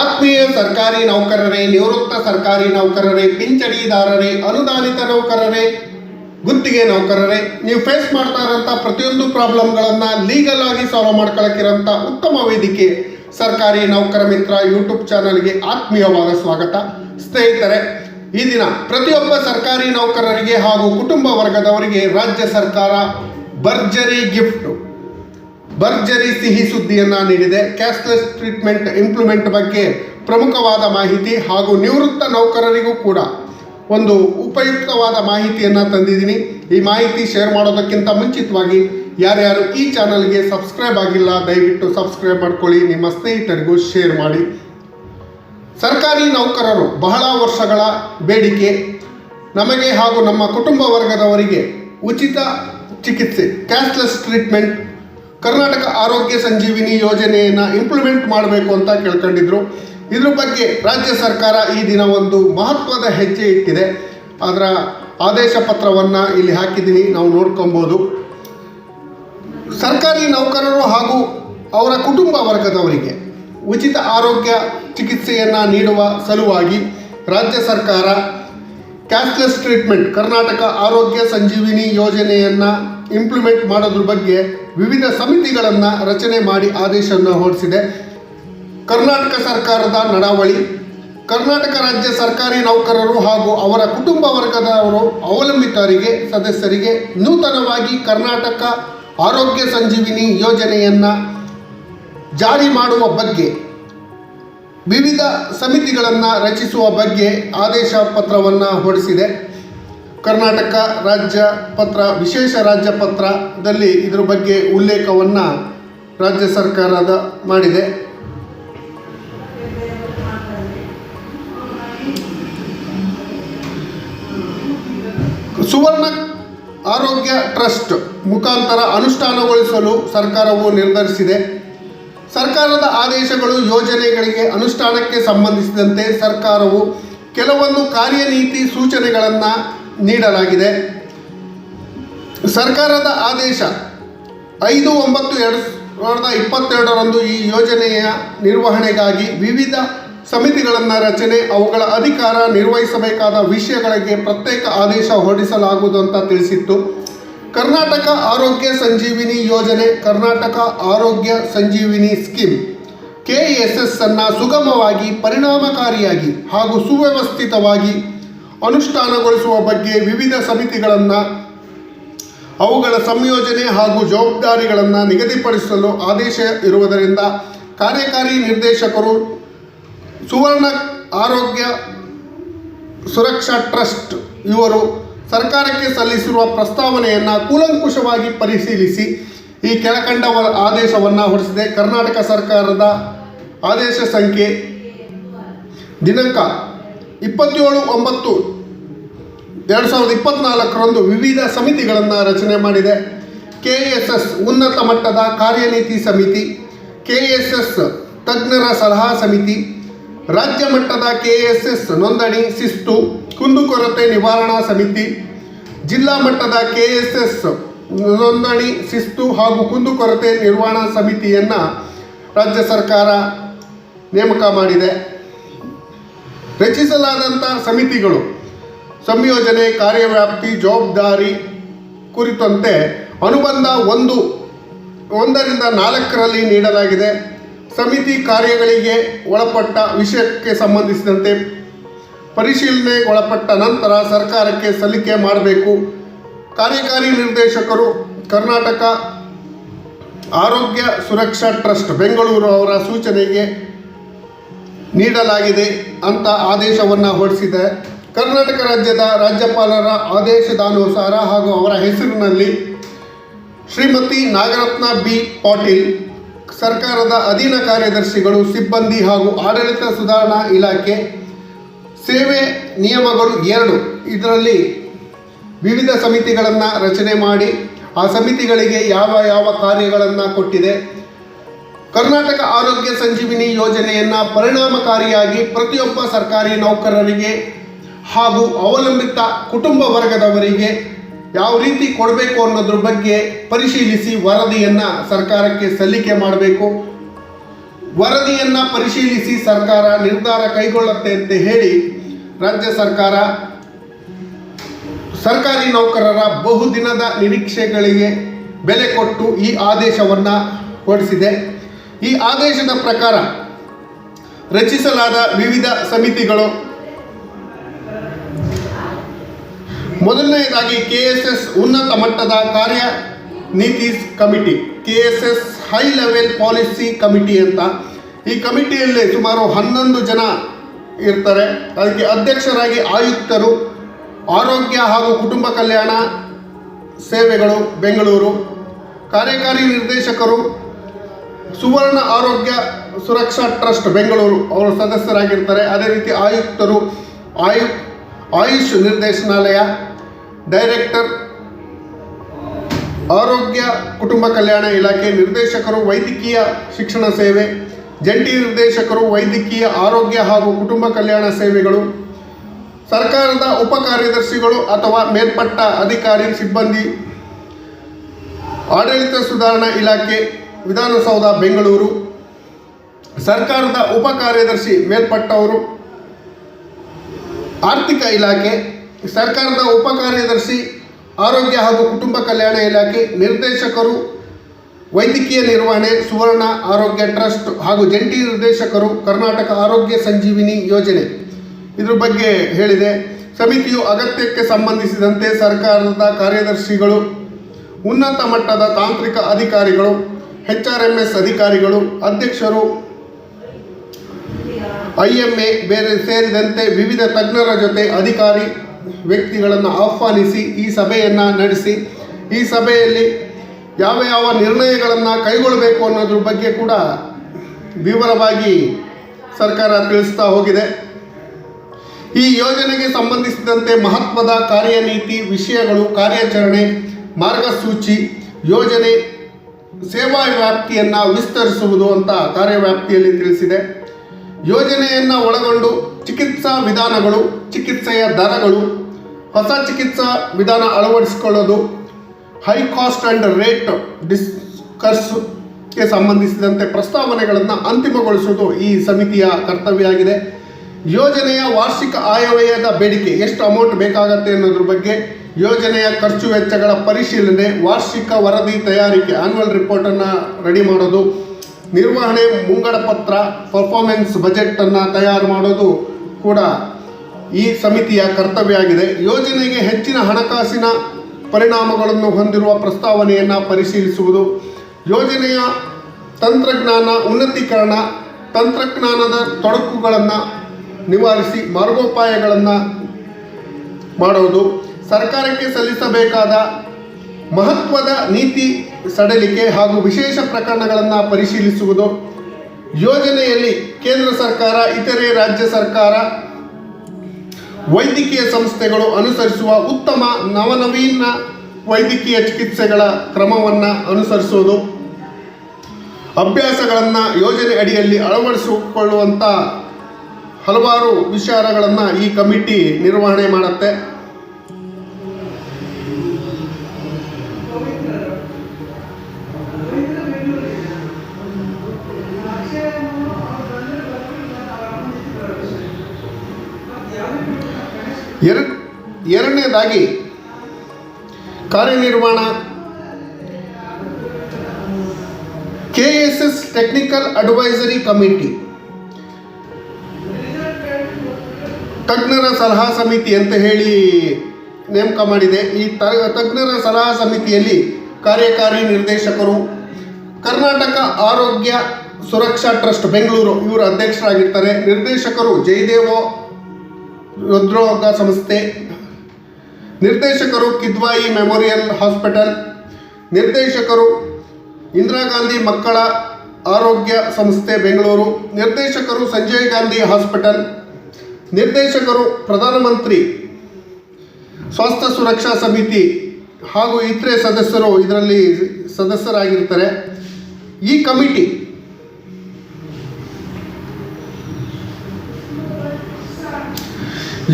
ಆತ್ಮೀಯ ಸರ್ಕಾರಿ ನೌಕರರೇ, ನಿವೃತ್ತ ಸರ್ಕಾರಿ ನೌಕರರೇ, ಪಿಂಚಣಿದಾರರೇ, ಅನುದಾನಿತ ನೌಕರರೇ, ಗುತ್ತಿಗೆ ನೌಕರರೇ, ನೀವು ಫೇಸ್ ಮಾಡ್ತಾ ಇರೋಂಥ ಪ್ರತಿಯೊಂದು ಪ್ರಾಬ್ಲಮ್ಗಳನ್ನು ಲೀಗಲ್ ಆಗಿ ಸಾಲ್ವ್ ಮಾಡ್ಕೊಳಕ್ಕಿರೋಂಥ ಉತ್ತಮ ವೇದಿಕೆ ಸರ್ಕಾರಿ ನೌಕರ ಮಿತ್ರ ಯೂಟ್ಯೂಬ್ ಚಾನಲ್ಗೆ ಆತ್ಮೀಯವಾದ ಸ್ವಾಗತ. ಸ್ನೇಹಿತರೆ, ಈ ದಿನ ಪ್ರತಿಯೊಬ್ಬ ಸರ್ಕಾರಿ ನೌಕರರಿಗೆ ಹಾಗೂ ಕುಟುಂಬ ವರ್ಗದವರಿಗೆ ರಾಜ್ಯ ಸರ್ಕಾರ ಭರ್ಜರಿ ಗಿಫ್ಟ್ ಭರ್ಜರಿ ಸಿಹಿ ಸುದ್ದಿಯನ್ನ ನೀಡಿದೆ. ಕ್ಯಾಶ್ಲೆಸ್ ಟ್ರೀಟ್ಮೆಂಟ್ ಇಂಪ್ಲಿಮೆಂಟ್ ಬಗ್ಗೆ ಪ್ರಮುಖವಾದ ಮಾಹಿತಿ ಹಾಗೂ ನಿವೃತ್ತ ನೌಕರರಿಗೂ ಕೂಡ ಒಂದು ಉಪಯುಕ್ತವಾದ ಮಾಹಿತಿಯನ್ನು ತಂದಿದ್ದೀನಿ. ಈ ಮಾಹಿತಿ ಶೇರ್ ಮಾಡೋದಕ್ಕಿಂತ ಮುಂಚಿತವಾಗಿ ಯಾರ್ಯಾರು ಈ ಚಾನಲ್ಗೆ ಸಬ್ಸ್ಕ್ರೈಬ್ ಆಗಿಲ್ಲ, ದಯವಿಟ್ಟು ಸಬ್ಸ್ಕ್ರೈಬ್ ಮಾಡ್ಕೊಳ್ಳಿ. ನಿಮ್ಮ ಸ್ನೇಹಿತರಿಗೂ ಶೇರ್ ಮಾಡಿ. ಸರ್ಕಾರಿ ನೌಕರರು ಬಹಳ ವರ್ಷಗಳ ಬೇಡಿಕೆ. ನಮಗೆ ಹಾಗೂ ನಮ್ಮ ಕುಟುಂಬ ವರ್ಗದವರಿಗೆ ಉಚಿತ ಚಿಕಿತ್ಸೆ, ಕ್ಯಾಶ್ಲೆಸ್ ಟ್ರೀಟ್ಮೆಂಟ್ ಕರ್ನಾಟಕ ಆರೋಗ್ಯ ಸಂಜೀವಿನಿ ಯೋಜನೆಯನ್ನು ಇಂಪ್ಲಿಮೆಂಟ್ ಮಾಡಬೇಕು ಅಂತ ಕೇಳ್ಕೊಂಡಿದ್ರು. ಇದ್ರ ಬಗ್ಗೆ ರಾಜ್ಯ ಸರ್ಕಾರ ಈ ದಿನ ಒಂದು ಮಹತ್ವದ ಹೆಜ್ಜೆ ಇಟ್ಟಿದೆ. ಅದರ ಆದೇಶ ಪತ್ರವನ್ನು ಇಲ್ಲಿ ಹಾಕಿದ್ದೀನಿ, ನಾವು ನೋಡ್ಕೊಬೋದು. ಸರ್ಕಾರಿ ನೌಕರರು ಹಾಗೂ ಅವರ ಕುಟುಂಬ ವರ್ಗದವರಿಗೆ ಉಚಿತ ಆರೋಗ್ಯ ಚಿಕಿತ್ಸೆಯನ್ನು ನೀಡುವ ಸಲುವಾಗಿ ರಾಜ್ಯ ಸರ್ಕಾರ ಕ್ಯಾಶ್ಲೆಸ್ ಟ್ರೀಟ್ಮೆಂಟ್ ಕರ್ನಾಟಕ ಆರೋಗ್ಯ ಸಂಜೀವಿನಿ ಯೋಜನೆಯನ್ನು ಇಂಪ್ಲಿಮೆಂಟ್ ಮಾಡೋದ್ರ ಬಗ್ಗೆ ವಿವಿಧ ಸಮಿತಿಗಳನ್ನು ರಚನೆ ಮಾಡಿ ಆದೇಶವನ್ನು ಹೊರಡಿಸಿದೆ. ಕರ್ನಾಟಕ ಸರ್ಕಾರದ ನಡಾವಳಿ, ಕರ್ನಾಟಕ ರಾಜ್ಯ ಸರ್ಕಾರಿ ನೌಕರರು ಹಾಗೂ ಅವರ ಕುಟುಂಬ ವರ್ಗದವರು ಅವಲಂಬಿತರಿಗೆ, ಸದಸ್ಯರಿಗೆ ನೂತನವಾಗಿ ಕರ್ನಾಟಕ ಆರೋಗ್ಯ ಸಂಜೀವಿನಿ ಯೋಜನೆಯನ್ನು ಜಾರಿ ಮಾಡುವ ಬಗ್ಗೆ ವಿವಿಧ ಸಮಿತಿಗಳನ್ನು ರಚಿಸುವ ಬಗ್ಗೆ ಆದೇಶ ಪತ್ರವನ್ನು ಹೊರಡಿಸಿದೆ. ಕರ್ನಾಟಕ ರಾಜ್ಯ ಪತ್ರ, ವಿಶೇಷ ರಾಜ್ಯ ಪತ್ರದಲ್ಲಿ ಇದರ ಬಗ್ಗೆ ಉಲ್ಲೇಖವನ್ನು ರಾಜ್ಯ ಸರ್ಕಾರದ ಮಾಡಿದೆ. ಸುವರ್ಣ ಆರೋಗ್ಯ ಟ್ರಸ್ಟ್ ಮುಖಾಂತರ ಅನುಷ್ಠಾನಗೊಳಿಸಲು ಸರ್ಕಾರವು ನಿರ್ಧರಿಸಿದೆ. ಸರ್ಕಾರದ ಆದೇಶಗಳು ಯೋಜನೆಗಳಿಗೆ ಅನುಷ್ಠಾನಕ್ಕೆ ಸಂಬಂಧಿಸಿದಂತೆ ಸರ್ಕಾರವು ಕೆಲವೊಂದು ಕಾರ್ಯನೀತಿ ಸೂಚನೆಗಳನ್ನು ನೀಡಲಾಗಿದೆ. ಸರ್ಕಾರದ ಆದೇಶ ಐದು ಒಂಬತ್ತು ಎರಡು ಸಾವಿರದ ಇಪ್ಪತ್ತೆರಡರಂದು ಈ ಯೋಜನೆಯ ನಿರ್ವಹಣೆಗಾಗಿ ವಿವಿಧ ಸಮಿತಿಗಳನ್ನು ರಚನೆ, ಅವುಗಳ ಅಧಿಕಾರ ನಿರ್ವಹಿಸಬೇಕಾದ ವಿಷಯಗಳಿಗೆ ಪ್ರತ್ಯೇಕ ಆದೇಶ ಹೊರಡಿಸಲಾಗುವುದು ಅಂತ ತಿಳಿಸಿತ್ತು. ಕರ್ನಾಟಕ ಆರೋಗ್ಯ ಸಂಜೀವಿನಿ ಯೋಜನೆ, ಕರ್ನಾಟಕ ಆರೋಗ್ಯ ಸಂಜೀವಿನಿ ಸ್ಕೀಮ್. ಕೆ ಎಸ್ ಅನ್ನು ಸುಗಮವಾಗಿ, ಪರಿಣಾಮಕಾರಿಯಾಗಿ ಹಾಗೂ ಸುವ್ಯವಸ್ಥಿತವಾಗಿ ಅನುಷ್ಠಾನಗೊಳಿಸುವ ಬಗ್ಗೆ ವಿವಿಧ ಸಮಿತಿಗಳನ್ನು, ಅವುಗಳ ಸಂಯೋಜನೆ ಹಾಗೂ ಜವಾಬ್ದಾರಿಗಳನ್ನು ನಿಗದಿಪಡಿಸಲು ಆದೇಶ ಇರುವುದರಿಂದ ಕಾರ್ಯಕಾರಿ ನಿರ್ದೇಶಕರು ಸುವರ್ಣ ಆರೋಗ್ಯ ಸುರಕ್ಷಾ ಟ್ರಸ್ಟ್ ಇವರು ಸರ್ಕಾರಕ್ಕೆ ಸಲ್ಲಿಸಿರುವ ಪ್ರಸ್ತಾವನೆಯನ್ನು ಕೂಲಂಕುಷವಾಗಿ ಪರಿಶೀಲಿಸಿ ಈ ಕೆಳಕಂಡ ಆದೇಶವನ್ನು ಹೊರಡಿಸಿದೆ. ಕರ್ನಾಟಕ ಸರ್ಕಾರದ ಆದೇಶ ಸಂಖ್ಯೆ ದಿನಾಂಕ ಇಪ್ಪತ್ತೇಳು ಒಂಬತ್ತು ಎರಡು ಸಾವಿರದ ಇಪ್ಪತ್ನಾಲ್ಕರಂದು ವಿವಿಧ ಸಮಿತಿಗಳನ್ನು ರಚನೆ ಮಾಡಿದೆ. ಕೆ ಎಸ್ ಎಸ್ ಉನ್ನತ ಮಟ್ಟದ ಕಾರ್ಯನೀತಿ ಸಮಿತಿ ಕೆ ಎಸ್ ಎಸ್ ತಜ್ಞರ ಸಲಹಾ ಸಮಿತಿ ರಾಜ್ಯ ಮಟ್ಟದ ಕೆ ಎಸ್ ಎಸ್ ನೋಂದಣಿ ಶಿಸ್ತು, ಕುಂದುಕೊರತೆ ನಿವಾರಣಾ ಸಮಿತಿ, ಜಿಲ್ಲಾ ಮಟ್ಟದ ಕೆ ಎಸ್ ಎಸ್ ನೋಂದಣಿ ಶಿಸ್ತು ಹಾಗೂ ಕುಂದುಕೊರತೆ ನಿರ್ವಹಣಾ ಸಮಿತಿಯನ್ನು ರಾಜ್ಯ ಸರ್ಕಾರ ನೇಮಕ ಮಾಡಿದೆ. ರಚಿಸಲಾದಂಥ ಸಮಿತಿಗಳು, ಸಂಯೋಜನೆ, ಕಾರ್ಯವ್ಯಾಪ್ತಿ, ಜವಾಬ್ದಾರಿ ಕುರಿತಂತೆ ಅನುಬಂಧ ಒಂದು, ಒಂದರಿಂದ ನಾಲ್ಕರಲ್ಲಿ ನೀಡಲಾಗಿದೆ. ಸಮಿತಿ ಕಾರ್ಯಗಳಿಗೆ ಒಳಪಟ್ಟ ವಿಷಯಕ್ಕೆ ಸಂಬಂಧಿಸಿದಂತೆ ಪರಿಶೀಲನೆ ಒಳಪಟ್ಟ ನಂತರ ಸರ್ಕಾರಕ್ಕೆ ಸಲ್ಲಿಕೆ ಮಾಡಬೇಕು. ಕಾರ್ಯಕಾರಿ ನಿರ್ದೇಶಕರು ಕರ್ನಾಟಕ ಆರೋಗ್ಯ ಸುರಕ್ಷಾ ಟ್ರಸ್ಟ್ ಬೆಂಗಳೂರು ಅವರ ಸೂಚನೆಗೆ ನೀಡಲಾಗಿದೆ ಅಂತ ಆದೇಶವನ್ನು ಹೊರಡಿಸಿದೆ. ಕರ್ನಾಟಕ ರಾಜ್ಯದ ರಾಜ್ಯಪಾಲರ ಆದೇಶದಾನುಸಾರ ಹಾಗೂ ಅವರ ಹೆಸರಿನಲ್ಲಿ ಶ್ರೀಮತಿ ನಾಗರತ್ನ ಬಿ ಪಾಟೀಲ್ ಸರ್ಕಾರದ ಅಧೀನ ಕಾರ್ಯದರ್ಶಿಗಳು, ಸಿಬ್ಬಂದಿ ಹಾಗೂ ಆಡಳಿತ ಸುಧಾರಣಾ ಇಲಾಖೆ ಸೇವೆ ನಿಯಮಗಳು ಎರಡು. ಇದರಲ್ಲಿ ವಿವಿಧ ಸಮಿತಿಗಳನ್ನು ರಚನೆ ಮಾಡಿ, ಆ ಸಮಿತಿಗಳಿಗೆ ಯಾವ ಯಾವ ಕಾರ್ಯಗಳನ್ನು ಕೊಟ್ಟಿದೆ, ಕರ್ನಾಟಕ ಆರೋಗ್ಯ ಸಂಜೀವಿನಿ ಯೋಜನೆಯನ್ನು ಪರಿಣಾಮಕಾರಿಯಾಗಿ ಪ್ರತಿಯೊಬ್ಬ ಸರ್ಕಾರಿ ನೌಕರರಿಗೆ ಹಾಗೂ ಅವಲಂಬಿತ ಕುಟುಂಬ ವರ್ಗದವರಿಗೆ ಯಾವ ರೀತಿ ಕೊಡಬೇಕು ಅನ್ನೋದ್ರ ಬಗ್ಗೆ ಪರಿಶೀಲಿಸಿ ವರದಿಯನ್ನು ಸರ್ಕಾರಕ್ಕೆ ಸಲ್ಲಿಕೆ ಮಾಡಬೇಕು. ವರದಿಯನ್ನು ಪರಿಶೀಲಿಸಿ ಸರ್ಕಾರ ನಿರ್ಧಾರ ಕೈಗೊಳ್ಳುತ್ತೆ ಅಂತ ಹೇಳಿ ರಾಜ್ಯ ಸರ್ಕಾರ ಸರ್ಕಾರಿ ನೌಕರರ ಬಹುದಿನದ ನಿರೀಕ್ಷೆಗಳಿಗೆ ಬೆಲೆ ಕೊಟ್ಟು ಈ ಆದೇಶವನ್ನು ಹೊರಡಿಸಿದೆ. ಈ ಆದೇಶದ ಪ್ರಕಾರ ರಚಿಸಲಾದ ವಿವಿಧ ಸಮಿತಿಗಳು ಮೊದಲನೆಯದಾಗಿ ಕೆ ಎಸ್ ಎಸ್ ಉನ್ನತ ಮಟ್ಟದ ಕಾರ್ಯ ನೀತಿ committee K S S high level policy committee ಅಂತ. ಈ ಕಮಿಟಿಯಲ್ಲಿ ಸುಮಾರು ಹನ್ನೊಂದು ಜನ ಇರ್ತಾರೆ. ಅದಕ್ಕೆ ಅಧ್ಯಕ್ಷರಾಗಿ ಆಯುಕ್ತರು, ಆರೋಗ್ಯ ಹಾಗೂ ಕುಟುಂಬ ಕಲ್ಯಾಣ ಸೇವೆಗಳು, ಬೆಂಗಳೂರು. ಕಾರ್ಯಕಾರಿ ನಿರ್ದೇಶಕರು, ಸುವರ್ಣ ಆರೋಗ್ಯ ಸುರಕ್ಷಾ ಟ್ರಸ್ಟ್ ಬೆಂಗಳೂರು, ಅವರು ಸದಸ್ಯರಾಗಿರ್ತಾರೆ. ಅದೇ ರೀತಿ ಆಯುಕ್ತರು, ಆಯು, ಆಯುಷ್ ನಿರ್ದೇಶನಾಲಯ ಡೈರೆಕ್ಟರ್, ಆರೋಗ್ಯ, ಕುಟುಂಬ ಕಲ್ಯಾಣ ಇಲಾಖೆ ನಿರ್ದೇಶಕರು, ವೈದ್ಯಕೀಯ ಶಿಕ್ಷಣ ಸೇವೆ, ಜಂಟಿ ನಿರ್ದೇಶಕರು, ವೈದ್ಯಕೀಯ ಆರೋಗ್ಯ ಹಾಗೂ ಕುಟುಂಬ ಕಲ್ಯಾಣ ಸೇವೆಗಳು, ಸರ್ಕಾರದ ಉಪ ಕಾರ್ಯದರ್ಶಿಗಳು ಅಥವಾ ಮೇಲ್ಪಟ್ಟ ಅಧಿಕಾರಿ, ಸಿಬ್ಬಂದಿ, ಆಡಳಿತ ಸುಧಾರಣಾ ಇಲಾಖೆ, ವಿಧಾನಸೌಧ, ಬೆಂಗಳೂರು, ಸರ್ಕಾರದ ಉಪ ಕಾರ್ಯದರ್ಶಿ ಮೇಲ್ಪಟ್ಟವರು, ಆರ್ಥಿಕ ಇಲಾಖೆ ಸರ್ಕಾರದ ಉಪ ಕಾರ್ಯದರ್ಶಿ ಆರೋಗ್ಯ ಹಾಗೂ ಕುಟುಂಬ ಕಲ್ಯಾಣ ಇಲಾಖೆ, ನಿರ್ದೇಶಕರು, ವೈದ್ಯಕೀಯ ನಿರ್ವಹಣೆ, ಸುವರ್ಣ ಆರೋಗ್ಯ ಟ್ರಸ್ಟ್ ಹಾಗೂ ಜಂಟಿ ನಿರ್ದೇಶಕರು, ಕರ್ನಾಟಕ ಆರೋಗ್ಯ ಸಂಜೀವಿನಿ ಯೋಜನೆ. ಇದ್ರ ಬಗ್ಗೆ ಹೇಳಿದೆ. ಸಮಿತಿಯು ಅಗತ್ಯಕ್ಕೆ ಸಂಬಂಧಿಸಿದಂತೆ ಸರ್ಕಾರದ ಕಾರ್ಯದರ್ಶಿಗಳು, ಉನ್ನತ ಮಟ್ಟದ ತಾಂತ್ರಿಕ ಅಧಿಕಾರಿಗಳು ಎಚ್ ಆರ್ ಎಂ ಎಸ್ ಅಧಿಕಾರಿಗಳು, ಅಧ್ಯಕ್ಷರು ಐ ಎಂ ಎ ಬೇರೆ ಸೇರಿದಂತೆ ವಿವಿಧ ತಜ್ಞರ ಜೊತೆ ಅಧಿಕಾರಿ ವ್ಯಕ್ತಿಗಳನ್ನು ಆಹ್ವಾನಿಸಿ ಈ ಸಭೆಯನ್ನು ನಡೆಸಿ. ಈ ಸಭೆಯಲ್ಲಿ ಯಾವ ಯಾವ ನಿರ್ಣಯಗಳನ್ನು ಕೈಗೊಳ್ಳಬೇಕು ಅನ್ನೋದ್ರ ಬಗ್ಗೆ ಕೂಡ ವಿವರವಾಗಿ ಸರ್ಕಾರ ತಿಳಿಸ್ತಾ ಹೋಗಿದೆ. ಈ ಯೋಜನೆಗೆ ಸಂಬಂಧಿಸಿದಂತೆ ಮಹತ್ವದ ಕಾರ್ಯನೀತಿ ವಿಷಯಗಳು, ಕಾರ್ಯಾಚರಣೆ, ಮಾರ್ಗಸೂಚಿ, ಯೋಜನೆ, ಸೇವಾ ವ್ಯಾಪ್ತಿಯನ್ನು ವಿಸ್ತರಿಸುವುದು ಅಂತ ಕಾರ್ಯವ್ಯಾಪ್ತಿಯಲ್ಲಿ ತಿಳಿಸಿದೆ. ಯೋಜನೆಯನ್ನು ಒಳಗೊಂಡು ಚಿಕಿತ್ಸಾ ವಿಧಾನಗಳು, ಚಿಕಿತ್ಸೆಯ ದರಗಳು, ಹೊಸ ಚಿಕಿತ್ಸಾ ವಿಧಾನ ಅಳವಡಿಸಿಕೊಳ್ಳೋದು ಹೈ ಕಾಸ್ಟ್ ಆ್ಯಂಡ್ ರೇಟ್ ಡಿಸ್ಕರ್ಸ್ಗೆ ಸಂಬಂಧಿಸಿದಂತೆ ಪ್ರಸ್ತಾವನೆಗಳನ್ನು ಅಂತಿಮಗೊಳಿಸುವುದು ಈ ಸಮಿತಿಯ ಕರ್ತವ್ಯ ಆಗಿದೆ ಯೋಜನೆಯ ವಾರ್ಷಿಕ ಆಯವ್ಯಯದ ಬೇಡಿಕೆ, ಎಷ್ಟು ಅಮೌಂಟ್ ಬೇಕಾಗತ್ತೆ ಅನ್ನೋದ್ರ ಬಗ್ಗೆ ಯೋಜನೆಯ ಖರ್ಚು ವೆಚ್ಚಗಳ ಪರಿಶೀಲನೆ, ವಾರ್ಷಿಕ ವರದಿ ತಯಾರಿಕೆ ಆನ್ಯುವಲ್ ರಿಪೋರ್ಟನ್ನು ರೆಡಿ ಮಾಡೋದು, ನಿರ್ವಹಣೆ ಮುಂಗಡ ಪತ್ರ ಪರ್ಫಾರ್ಮೆನ್ಸ್ ಬಜೆಟನ್ನು ತಯಾರು ಮಾಡೋದು ಕೂಡ ಈ ಸಮಿತಿಯ ಕರ್ತವ್ಯ ಆಗಿದೆ ಯೋಜನೆಗೆ ಹೆಚ್ಚಿನ ಹಣಕಾಸಿನ ಪರಿಣಾಮಗಳನ್ನು ಹೊಂದಿರುವ ಪ್ರಸ್ತಾವನೆಯನ್ನು ಪರಿಶೀಲಿಸುವುದು, ಯೋಜನೆಯ ತಂತ್ರಜ್ಞಾನ ಉನ್ನತೀಕರಣ, ತಂತ್ರಜ್ಞಾನದ ತೊಡಕುಗಳನ್ನು ನಿವಾರಿಸಿ ಮಾರ್ಗೋಪಾಯಗಳನ್ನು ಮಾಡುವುದು, ಸರ್ಕಾರಕ್ಕೆ ಸಲ್ಲಿಸಬೇಕಾದ ಮಹತ್ವದ ನೀತಿ ಸಡಲಿಕೆ ಹಾಗೂ ವಿಶೇಷ ಪ್ರಕರಣಗಳನ್ನು ಪರಿಶೀಲಿಸುವುದು ಯೋಜನೆಯಲ್ಲಿ ಕೇಂದ್ರ ಸರ್ಕಾರ, ಇತರೆ ರಾಜ್ಯ ಸರ್ಕಾರ, ವೈದ್ಯಕೀಯ ಸಂಸ್ಥೆಗಳು ಅನುಸರಿಸುವ ಉತ್ತಮ ನವನವೀನ ವೈದ್ಯಕೀಯ ಚಿಕಿತ್ಸೆಗಳ ಕ್ರಮವನ್ನು ಅನುಸರಿಸುವುದು, ಅಭ್ಯಾಸಗಳನ್ನು ಯೋಜನೆ ಅಡಿಯಲ್ಲಿ ಅಳವಡಿಸಿಕೊಳ್ಳುವಂಥ ಹಲವಾರು ವಿಚಾರಗಳನ್ನು ಈ ಕಮಿಟಿ ನಿರ್ವಹಣೆ ಮಾಡುತ್ತೆ. ಎರಡು, ಎರಡನೇದಾಗಿ ಕಾರ್ಯನಿರ್ವಹಣ. K S S technical advisory committee ತಜ್ಞರ ಸಲಹಾ ಸಮಿತಿ ಅಂತ ಹೇಳಿ ನೇಮಕ ಮಾಡಿದೆ. ಈ ತಜ್ಞರ ಸಲಹಾ ಸಮಿತಿಯಲ್ಲಿ ಕಾರ್ಯಕಾರಿ ನಿರ್ದೇಶಕರು, ಕರ್ನಾಟಕ ಆರೋಗ್ಯ ಸುರಕ್ಷಾ ಟ್ರಸ್ಟ್, ಬೆಂಗಳೂರು, ಇವರು ಅಧ್ಯಕ್ಷರಾಗಿರ್ತಾರೆ. ನಿರ್ದೇಶಕರು ಜಯದೇವೋ ಹೃದ್ರೋಗ ಸಂಸ್ಥೆ. ನಿರ್ದೇಶಕರು ಕಿದ್ವಾಯಿ ಮೆಮೋರಿಯಲ್ ಹಾಸ್ಪಿಟಲ್. ನಿರ್ದೇಶಕರು ಇಂದಿರಾ ಗಾಂಧಿ ಮಕ್ಕಳ ಆರೋಗ್ಯ ಸಂಸ್ಥೆ ಬೆಂಗಳೂರು. ನಿರ್ದೇಶಕರು ಸಂಜಯ್ ಗಾಂಧಿ ಹಾಸ್ಪಿಟಲ್. ನಿರ್ದೇಶಕರು ಪ್ರಧಾನಮಂತ್ರಿ ಸ್ವಾಸ್ಥ್ಯ ಸುರಕ್ಷಾ ಸಮಿತಿ ಹಾಗೂ ಇತರೆ ಸದಸ್ಯರು ಇದರಲ್ಲಿ ಸದಸ್ಯರಾಗಿರ್ತಾರೆ. ಈ ಕಮಿಟಿ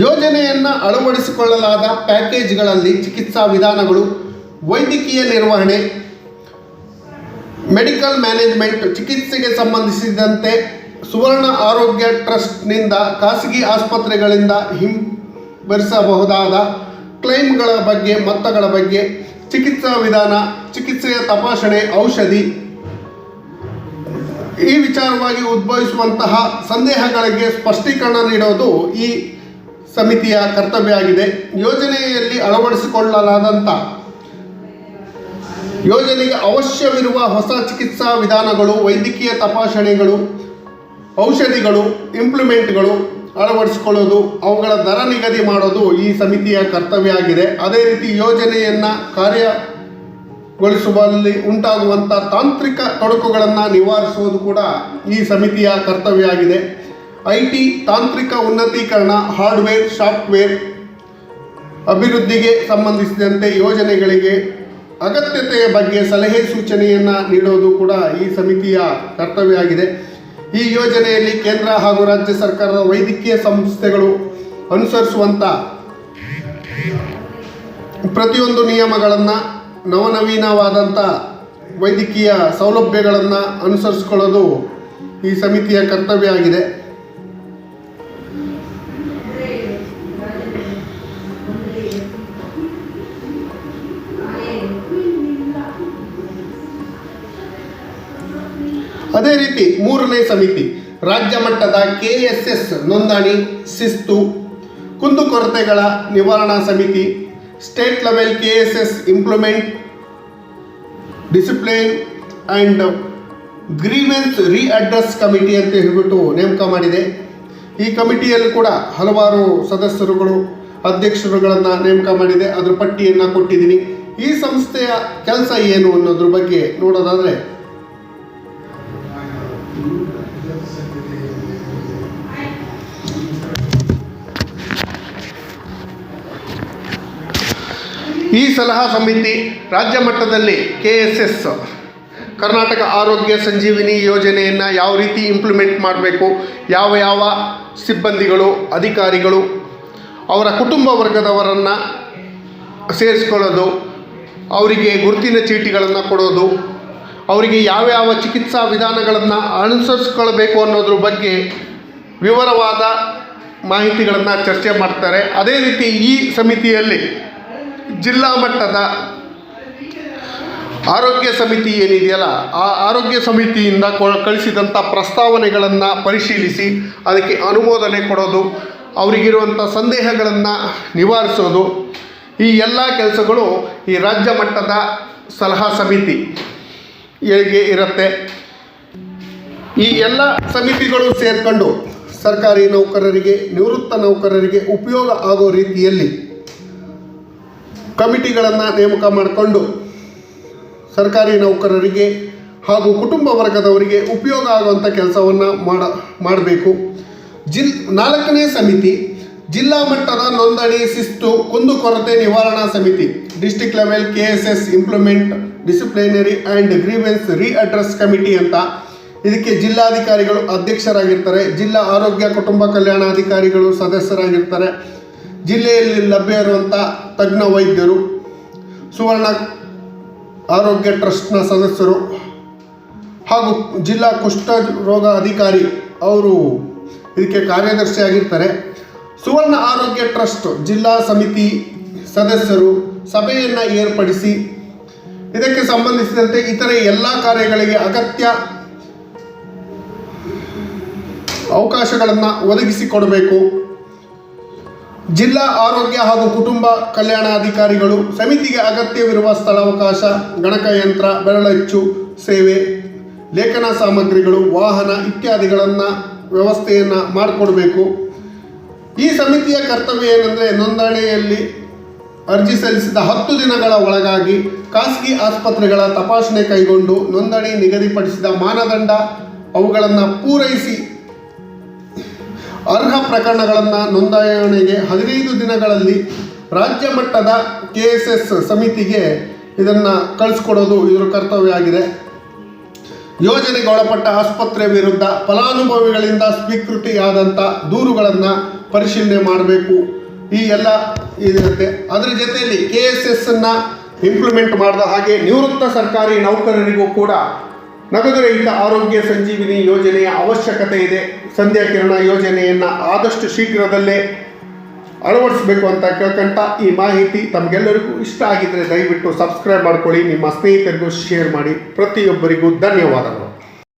ಯೋಜನೆಯನ್ನು ಅಳವಡಿಸಿಕೊಳ್ಳಲಾದ ಪ್ಯಾಕೇಜ್ಗಳಲ್ಲಿ ಚಿಕಿತ್ಸಾ ವಿಧಾನಗಳು, ವೈದ್ಯಕೀಯ ನಿರ್ವಹಣೆ, ಮೆಡಿಕಲ್ ಮ್ಯಾನೇಜ್ಮೆಂಟ್, ಚಿಕಿತ್ಸೆಗೆ ಸಂಬಂಧಿಸಿದಂತೆ ಸುವರ್ಣ ಆರೋಗ್ಯ ಟ್ರಸ್ಟ್ನಿಂದ ಖಾಸಗಿ ಆಸ್ಪತ್ರೆಗಳಿಂದ ಹಿಂಬರಿಸಬಹುದಾದ ಕ್ಲೈಮ್ಗಳ ಬಗ್ಗೆ, ಮೊತ್ತಗಳ ಬಗ್ಗೆ ಚಿಕಿತ್ಸಾ ವಿಧಾನ, ಚಿಕಿತ್ಸೆಯ ತಪಾಸಣೆ, ಔಷಧಿ ಈ ವಿಚಾರವಾಗಿ ಉದ್ಭವಿಸುವಂತಹ ಸಂದೇಹಗಳಿಗೆ ಸ್ಪಷ್ಟೀಕರಣ ನೀಡೋದು ಈ ಸಮಿತಿಯ ಕರ್ತವ್ಯ ಆಗಿದೆ ಯೋಜನೆಯಲ್ಲಿ ಅಳವಡಿಸಿಕೊಳ್ಳಲಾದಂಥ ಯೋಜನೆಗೆ ಅವಶ್ಯವಿರುವ ಹೊಸ ಚಿಕಿತ್ಸಾ ವಿಧಾನಗಳು, ವೈದ್ಯಕೀಯ ತಪಾಸಣೆಗಳು, ಔಷಧಿಗಳು, ಇಂಪ್ಲಿಮೆಂಟ್ಗಳು ಅಳವಡಿಸಿಕೊಳ್ಳೋದು, ಅವುಗಳ ದರ ನಿಗದಿ ಮಾಡೋದು ಈ ಸಮಿತಿಯ ಕರ್ತವ್ಯ ಆಗಿದೆ ಅದೇ ರೀತಿ ಯೋಜನೆಯನ್ನು ಕಾರ್ಯಗೊಳಿಸುವಲ್ಲಿ ಉಂಟಾಗುವಂಥ ತಾಂತ್ರಿಕ ತೊಡಕುಗಳನ್ನು ನಿವಾರಿಸುವುದು ಕೂಡ ಈ ಸಮಿತಿಯ ಕರ್ತವ್ಯ ಆಗಿದೆ ಐ ಟಿ ತಾಂತ್ರಿಕ ಉನ್ನತೀಕರಣ, ಹಾರ್ಡ್ವೇರ್, ಸಾಫ್ಟ್ವೇರ್ ಅಭಿವೃದ್ಧಿಗೆ ಸಂಬಂಧಿಸಿದಂತೆ ಯೋಜನೆಗಳಿಗೆ ಅಗತ್ಯತೆಯ ಬಗ್ಗೆ ಸಲಹೆ ಸೂಚನೆಯನ್ನು ನೀಡೋದು ಕೂಡ ಈ ಸಮಿತಿಯ ಕರ್ತವ್ಯ ಆಗಿದೆ ಈ ಯೋಜನೆಯಲ್ಲಿ ಕೇಂದ್ರ ಹಾಗೂ ರಾಜ್ಯ ಸರ್ಕಾರದ ವೈದ್ಯಕೀಯ ಸಂಸ್ಥೆಗಳು ಅನುಸರಿಸುವಂಥ ಪ್ರತಿಯೊಂದು ನಿಯಮಗಳನ್ನು ನವನವೀನವಾದಂಥ ವೈದ್ಯಕೀಯ ಸೌಲಭ್ಯಗಳನ್ನು ಅನುಸರಿಸ್ಕೊಳ್ಳೋದು ಈ ಸಮಿತಿಯ ಕರ್ತವ್ಯ ಆಗಿದೆ ಅದೇ ರೀತಿ ಮೂರನೇ ಸಮಿತಿ. ರಾಜ್ಯ ಮಟ್ಟದ ಕೆ ಎಸ್ ಎಸ್ ನೋಂದಣಿ, ಶಿಸ್ತು ಕುಂದುಕೊರತೆಗಳ ನಿವಾರಣಾ ಸಮಿತಿ, state level K S S implement, discipline and grievance redress committee ಅಂತ ಹೇಳಿಬಿಟ್ಟು ನೇಮಕ ಮಾಡಿದೆ. ಈ ಕಮಿಟಿಯಲ್ಲಿ ಕೂಡ ಹಲವಾರು ಸದಸ್ಯರುಗಳು, ಅಧ್ಯಕ್ಷರುಗಳನ್ನು ನೇಮಕ ಮಾಡಿದೆ. ಅದರ ಪಟ್ಟಿಯನ್ನು ಕೊಟ್ಟಿದ್ದೀನಿ. ಈ ಸಂಸ್ಥೆಯ ಕೆಲಸ ಏನು ಅನ್ನೋದ್ರ ಬಗ್ಗೆ ನೋಡೋದಾದರೆ ಈ ಸಲಹಾ ಸಮಿತಿ ರಾಜ್ಯ ಮಟ್ಟದಲ್ಲಿ ಕೆ ಎಸ್ ಎಸ್ ಕರ್ನಾಟಕ ಆರೋಗ್ಯ ಸಂಜೀವಿನಿ ಯೋಜನೆಯನ್ನು ಯಾವ ರೀತಿ ಇಂಪ್ಲಿಮೆಂಟ್ ಮಾಡಬೇಕು, ಯಾವ ಯಾವ ಸಿಬ್ಬಂದಿಗಳು, ಅಧಿಕಾರಿಗಳು, ಅವರ ಕುಟುಂಬ ವರ್ಗದವರನ್ನು ಸೇರಿಸ್ಕೊಳ್ಳೋದು, ಅವರಿಗೆ ಗುರುತಿನ ಚೀಟಿಗಳನ್ನು ಕೊಡೋದು, ಅವರಿಗೆ ಯಾವ್ಯಾವ ಚಿಕಿತ್ಸಾ ವಿಧಾನಗಳನ್ನು ಅನುಸರಿಸ್ಕೊಳ್ಬೇಕು ಅನ್ನೋದ್ರ ಬಗ್ಗೆ ವಿವರವಾದ ಮಾಹಿತಿಗಳನ್ನು ಚರ್ಚೆ ಮಾಡ್ತಾರೆ. ಅದೇ ರೀತಿ ಈ ಸಮಿತಿಯಲ್ಲಿ ಜಿಲ್ಲಾ ಮಟ್ಟದ ಆರೋಗ್ಯ ಸಮಿತಿ ಏನಿದೆಯಲ್ಲ, ಆ ಆರೋಗ್ಯ ಸಮಿತಿಯಿಂದ ಕಳಿಸಿದಂಥ ಪ್ರಸ್ತಾವನೆಗಳನ್ನು ಪರಿಶೀಲಿಸಿ ಅದಕ್ಕೆ ಅನುಮೋದನೆ ಕೊಡೋದು ಅವರಿಗಿರುವಂಥ ಸಂದೇಹಗಳನ್ನು ನಿವಾರಿಸೋದು, ಈ ಎಲ್ಲ ಕೆಲಸಗಳು ಈ ರಾಜ್ಯ ಮಟ್ಟದ ಸಲಹಾ ಸಮಿತಿ ಹೇಗೆ ಇರುತ್ತೆ. ಈ ಎಲ್ಲ ಸಮಿತಿಗಳು ಸೇರಿಕೊಂಡು ಸರ್ಕಾರಿ ನೌಕರರಿಗೆ, ನಿವೃತ್ತ ನೌಕರರಿಗೆ ಉಪಯೋಗ ಆಗೋ ರೀತಿಯಲ್ಲಿ ಕಮಿಟಿಗಳನ್ನು ನೇಮಕ ಮಾಡಿಕೊಂಡು ಸರ್ಕಾರಿ ನೌಕರರಿಗೆ ಹಾಗೂ ಕುಟುಂಬ ವರ್ಗದವರಿಗೆ ಉಪಯೋಗ ಆಗುವಂಥ ಕೆಲಸವನ್ನು ಮಾಡ, ಮಾಡಬೇಕು. ಜಿಲ್, ನಾಲ್ಕನೇ ಸಮಿತಿ, ಜಿಲ್ಲಾ ಮಟ್ಟದ ನೋಂದಣಿ ಶಿಸ್ತು ಕುಂದುಕೊರತೆ ನಿವಾರಣಾ ಸಮಿತಿ district level K S S implement disciplinary and grievance redress committee ಅಂತ. ಇದಕ್ಕೆ ಜಿಲ್ಲಾಧಿಕಾರಿಗಳು ಅಧ್ಯಕ್ಷರಾಗಿರ್ತಾರೆ, ಜಿಲ್ಲಾ ಆರೋಗ್ಯ, ಕುಟುಂಬ ಕಲ್ಯಾಣಾಧಿಕಾರಿಗಳು ಸದಸ್ಯರಾಗಿರ್ತಾರೆ. ಜಿಲ್ಲೆಯಲ್ಲಿ ಲಭ್ಯ ಇರುವಂಥ ತಜ್ಞ ವೈದ್ಯರು, ಸುವರ್ಣ ಆರೋಗ್ಯ ಟ್ರಸ್ಟ್ನ ಸದಸ್ಯರು ಹಾಗೂ ಜಿಲ್ಲಾ ಕುಷ್ಠ ರೋಗ ಅಧಿಕಾರಿ ಅವರು ಇದಕ್ಕೆ ಕಾರ್ಯದರ್ಶಿಯಾಗಿರ್ತಾರೆ ಸುವರ್ಣ ಆರೋಗ್ಯ ಟ್ರಸ್ಟ್ ಜಿಲ್ಲಾ ಸಮಿತಿ ಸದಸ್ಯರು ಸಭೆಯನ್ನು ಏರ್ಪಡಿಸಿ ಇದಕ್ಕೆ ಸಂಬಂಧಿಸಿದಂತೆ ಇತರೆ ಎಲ್ಲ ಕಾರ್ಯಗಳಿಗೆ ಅಗತ್ಯ ಅವಕಾಶಗಳನ್ನು ಒದಗಿಸಿಕೊಡಬೇಕು. ಜಿಲ್ಲಾ ಆರೋಗ್ಯ ಹಾಗೂ ಕುಟುಂಬ ಕಲ್ಯಾಣ ಅಧಿಕಾರಿಗಳು ಸಮಿತಿಗೆ ಅಗತ್ಯವಿರುವ ಸ್ಥಳಾವಕಾಶ ಗಣಕಯಂತ್ರ ಬೆರಳಚ್ಚು, ಸೇವೆ, ಲೇಖನ ಸಾಮಗ್ರಿಗಳು, ವಾಹನ ಇತ್ಯಾದಿಗಳನ್ನು ವ್ಯವಸ್ಥೆಯನ್ನು ಮಾಡಿಕೊಡಬೇಕು. ಈ ಸಮಿತಿಯ ಕರ್ತವ್ಯ ಏನೆಂದರೆ ನೋಂದಣಿಯಲ್ಲಿ ಅರ್ಜಿ ಸಲ್ಲಿಸಿದ ಹತ್ತು ದಿನಗಳ ಒಳಗಾಗಿ ಖಾಸಗಿ ಆಸ್ಪತ್ರೆಗಳ ತಪಾಸಣೆ ಕೈಗೊಂಡು ನೋಂದಣಿ ನಿಗದಿಪಡಿಸಿದ ಮಾನದಂಡ ಅವುಗಳನ್ನು ಪೂರೈಸಿ ಅರ್ಹ ಪ್ರಕರಣಗಳನ್ನು ನೋಂದಾಯಣೆಗೆ ಹದಿನೈದು ದಿನಗಳಲ್ಲಿ ರಾಜ್ಯ ಮಟ್ಟದ ಕೆ ಎಸ್ ಎಸ್ ಸಮಿತಿಗೆ ಇದನ್ನು ಕಳಿಸ್ಕೊಡೋದು ಇದರ ಕರ್ತವ್ಯ ಆಗಿದೆ. ಯೋಜನೆಗೆ ಒಳಪಟ್ಟ ಆಸ್ಪತ್ರೆ ವಿರುದ್ಧ ಫಲಾನುಭವಿಗಳಿಂದ ಸ್ವೀಕೃತಿಯಾದಂಥ ದೂರುಗಳನ್ನು ಪರಿಶೀಲನೆ ಮಾಡಬೇಕು. ಈ ಎಲ್ಲ ಇದಿರುತ್ತೆ ಅದರ ಜೊತೆಯಲ್ಲಿ ಕೆ ಎಸ್ ಎಸ್ ಅನ್ನು ಇಂಪ್ಲಿಮೆಂಟ್ ಮಾಡಿದ ಹಾಗೆ ನಿವೃತ್ತ ಸರ್ಕಾರಿ ನೌಕರರಿಗೂ ಕೂಡ ನಗದು ರಹಿತ ಆರೋಗ್ಯ ಸಂಜೀವಿನಿ ಯೋಜನೆಯ ಅವಶ್ಯಕತೆ ಇದೆ. ಸಂಧ್ಯಾ ಕಿರಣ ಯೋಜನೆಯನ್ನು ಆದಷ್ಟು ಶೀಘ್ರದಲ್ಲೇ ಅಳವಡಿಸಬೇಕು ಅಂತ ಕೇಳ್ಕೊಂತ ಈ ಮಾಹಿತಿ ತಮಗೆಲ್ಲರಿಗೂ ಇಷ್ಟ ಆಗಿದ್ದರೆ ದಯವಿಟ್ಟು ಸಬ್ಸ್ಕ್ರೈಬ್ ಮಾಡ್ಕೊಳ್ಳಿ. ನಿಮ್ಮ ಸ್ನೇಹಿತರಿಗೂ ಶೇರ್ ಮಾಡಿ. ಪ್ರತಿಯೊಬ್ಬರಿಗೂ ಧನ್ಯವಾದಗಳು.